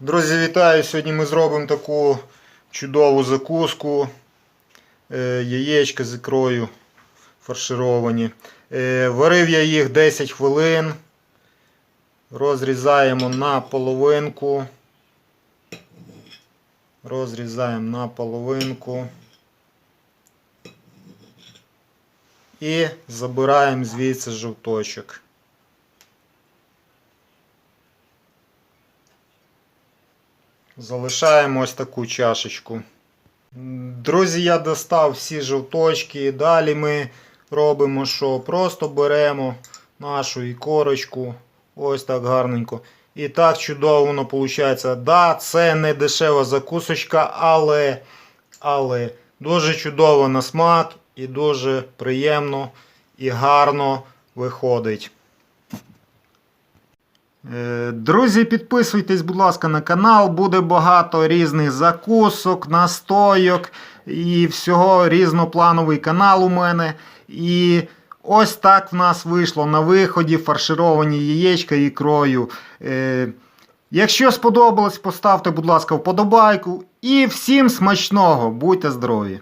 Друзі, вітаю! Сьогодні ми зробимо таку чудову закуску. Е, Яєчка з ікрою фаршировані. Е, Варив я їх 10 хвилин. Розрізаємо на половинку. Розрізаємо на половинку. І забираємо звідси жовточок. Залишаємо ось таку чашечку. Друзі, я достав всі жовточки. Далі ми робимо що? Просто беремо нашу ікорочку. Ось так гарненько. І так чудово воно виходить. Да, це не дешева закусочка, але, але дуже чудово на смак і дуже приємно і гарно виходить. Е, Друзі, підписуйтесь, будь ласка, на канал. Буде багато різних закусок, настойок і всього різноплановий канал у мене. І ось так в нас вийшло на виході фаршировані яєчка ікрою. Е, Якщо сподобалось, поставте, будь ласка, вподобайку. І всім смачного! Будьте здорові!